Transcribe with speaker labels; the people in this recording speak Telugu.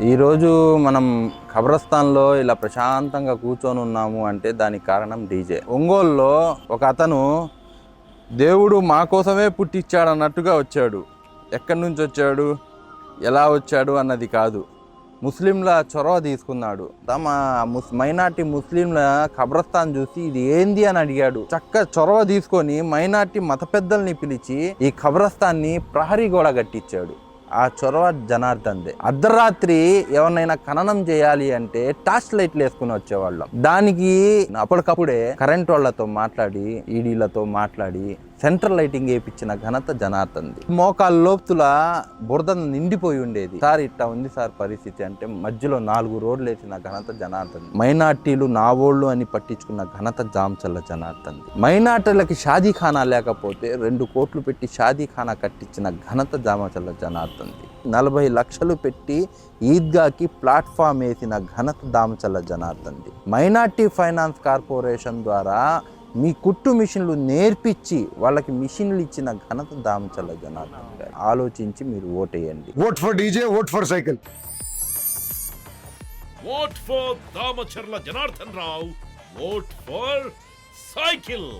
Speaker 1: ఈరోజు మనం ఖబరస్థాన్లో ఇలా ప్రశాంతంగా కూర్చొని ఉన్నాము అంటే దానికి కారణం డీజే. ఒంగోలులో ఒక అతను దేవుడు మా కోసమే పుట్టించాడు అన్నట్టుగా వచ్చాడు. ఎక్కడి నుంచి వచ్చాడు? ఎలా వచ్చాడు అన్నది కాదు. ముస్లింల చొరవ తీసుకున్నాడు. తమ ముస్ మైనార్టీ ముస్లింల ఖబరస్థాన్ చూసి ఇది ఏంది అని అడిగాడు. చక్క చొరవ తీసుకొని మైనార్టీ మత పెద్దల్ని పిలిచి ఈ ఖబరస్థాన్ని ప్రహరీ గోడ కట్టించాడు ఆ చొరవ జనార్దన్దే. అర్ధరాత్రి ఎవరినైనా ఖననం చేయాలి అంటే టార్చ్ లైట్లు వేసుకుని వచ్చేవాళ్ళం. దానికి అప్పటికప్పుడే కరెంట్ వాళ్ళతో మాట్లాడి ఈడీలతో మాట్లాడి సెంట్రల్ లైటింగ్ వేయించిన ఘనత జనార్దంది మోకాళ్ళ లోతుల బురద నిండిపోయి ఉండేది. సార్ ఇట్టా ఉంది సార్ పరిస్థితి అంటే మధ్యలో నాలుగు రోడ్లు వేసిన ఘనత జనార్దన్ మైనార్టీలు నావోళ్ళు అని పట్టించుకున్న ఘనత జాంచల్ల జనార్దన్ మైనార్టీలకి షాదీఖానా లేకపోతే రెండు కోట్లు పెట్టి షాదీఖానా కట్టించిన ఘనత జామచల్ల జనార్దన్ది నలభై లక్షలు పెట్టి ఈద్గాకి ప్లాట్ఫామ్ వేసిన ఘనత దామచల్ల జనార్దన్ది. మైనార్టీ ఫైనాన్స్ కార్పొరేషన్ ద్వారా మీ కుట్టు మిషన్లు నేర్పించి వాళ్ళకి మిషన్లు ఇచ్చిన ఘనత దామచల్ల జనార్దన్ గారు. ఆలోచించి మీరు ఓటేయండి
Speaker 2: vote for DJ vote for cycle.
Speaker 3: Vote for Damacharla Janardhan Rao vote for cycle.